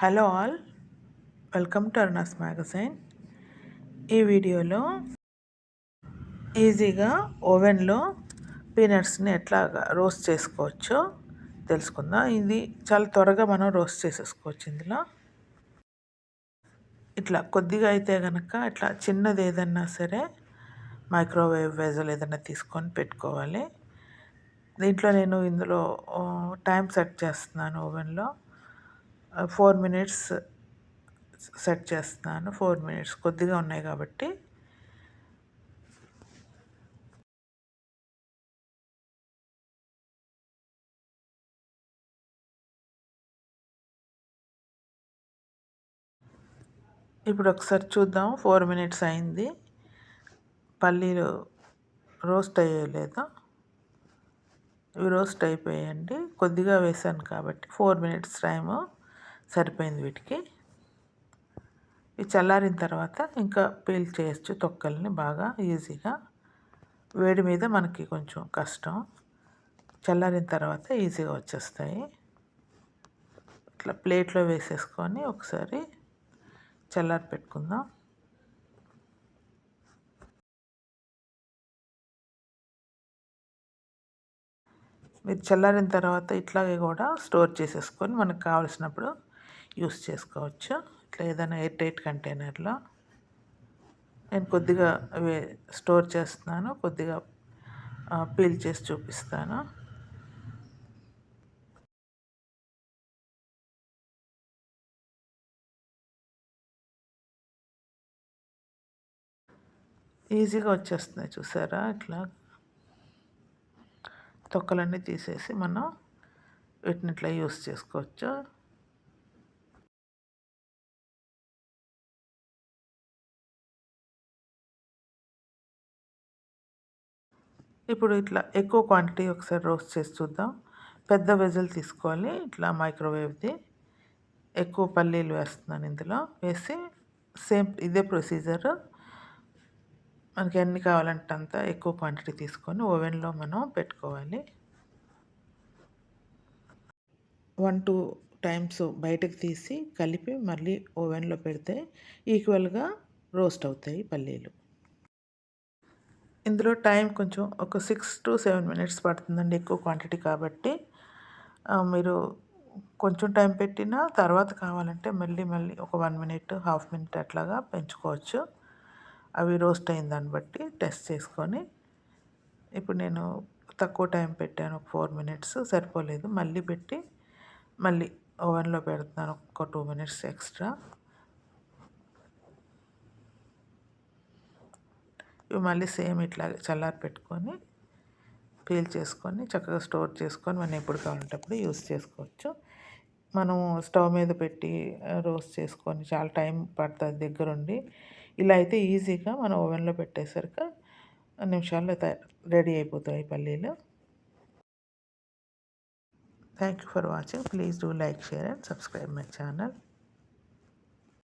Hello all welcome to Aruna's magazine. ఈ వీడియోలో ఈజీగా ఓవెన్లో పీనట్స్ని ఎట్లా రోస్ట్ చేసుకోవచ్చో తెలుసుకుందాం. ఇది చాలా త్వరగా మనం రోస్ట్ చేసేసుకోవచ్చు ఇందులో. ఇట్లా కొద్దిగా అయితే కనుక ఇట్లా చిన్నది ఏదన్నా సరే మైక్రోవేవ్ వెజల్ ఏదైనా తీసుకొని పెట్టుకోవాలి. దీంట్లో నేను ఇందులో టైం సెట్ చేస్తున్నాను ఓవెన్లో. ఫోర్ మినిట్స్ సెట్ చేస్తున్నాను. ఫోర్ మినిట్స్ కొద్దిగా ఉన్నాయి కాబట్టి. ఇప్పుడు ఒకసారి చూద్దాం. ఫోర్ మినిట్స్ అయింది. పల్లీలు రోస్ట్ అయ్యలేదా ఇవి రోస్ట్ అయిపోయాయండి కొద్దిగా వేసాను కాబట్టి ఫోర్ మినిట్స్ టైము. సరిపోయింది వీటికి. ఇవి చల్లారిన తర్వాత ఇంకా పీల్ చేయొచ్చు తొక్కల్ని బాగా ఈజీగా. వేడి మీద మనకి కొంచెం కష్టం. చల్లారిన తర్వాత ఈజీగా వచ్చేస్తాయి. ఇట్లా ప్లేట్లో వేసేసుకొని ఒకసారి చల్లారి పెట్టుకుందాం. మీరు చల్లారిన తర్వాత ఇట్లాగే కూడా స్టోర్ చేసేసుకొని మనకు కావలసినప్పుడు యూస్ చేసుకోవచ్చు? ఇట్లా ఏదైనా ఎయిర్ టైట్ కంటైనర్లో? నేను కొద్దిగా అవి స్టోర్ చేస్తున్నాను కొద్దిగా పీల్ చేసి చూపిస్తాను. ఈజీగా వచ్చేస్తున్నాయి చూసారా ఇట్లా? తొక్కలన్నీ తీసేసి మనం వీటిని ఇట్లా యూస్ చేసుకోవచ్చు? ఇప్పుడు ఇట్లా ఎక్కువ క్వాంటిటీ ఒకసారి రోస్ట్ చేసి చూద్దాం. పెద్ద వెజల్ తీసుకోవాలి. ఇట్లా మైక్రోవేవ్ది ఎక్కువ పల్లీలు వేస్తున్నాను ఇందులో. వేసి సేమ్ ఇదే ప్రొసీజర్ మనకి ఎన్ని కావాలంటే అంత ఎక్కువ క్వాంటిటీ తీసుకొని ఓవెన్లో మనం పెట్టుకోవాలి. వన్ టూ టైమ్స్ బయటకు తీసి కలిపి మళ్ళీ ఓవెన్లో పెడితే ఈక్వల్గా రోస్ట్ అవుతాయి పల్లీలు. ఇందులో టైం కొంచెం ఒక సిక్స్ టు సెవెన్ మినిట్స్ పడుతుందండి ఎక్కువ క్వాంటిటీ కాబట్టి. మీరు కొంచెం టైం పెట్టినా తర్వాత కావాలంటే మళ్ళీ మళ్ళీ ఒక వన్ మినిట్ హాఫ్ మినిట్ అట్లాగా పెంచుకోవచ్చు. అవి రోస్ట్ అయిన దాన్ని బట్టి టెస్ట్ చేసుకొని. ఇప్పుడు నేను తక్కువ టైం పెట్టాను ఒక ఫోర్ మినిట్స్ సరిపోలేదు. మళ్ళీ పెట్టి మళ్ళీ ఓవెన్లో పెడుతున్నాను ఒక టూ మినిట్స్ ఎక్స్ట్రా. ఇవి మళ్ళీ సేమ్ ఇట్లా చల్లారి పెట్టుకొని పీల్ చేసుకొని చక్కగా స్టోర్ చేసుకొని మనం ఎప్పుడు కావాలంటే అప్పుడు యూస్ చేసుకోవచ్చు. మనం స్టవ్ మీద పెట్టి రోస్ట్ చేసుకొని చాలా టైం పడుతుంది దగ్గరుండి. ఇలా అయితే ఈజీగా మనం ఓవెన్లో పెట్టేసరికి నిమిషాల్లో రెడీ అయిపోతాయి పల్లీలు. Thank you for watching please do like share and subscribe my channel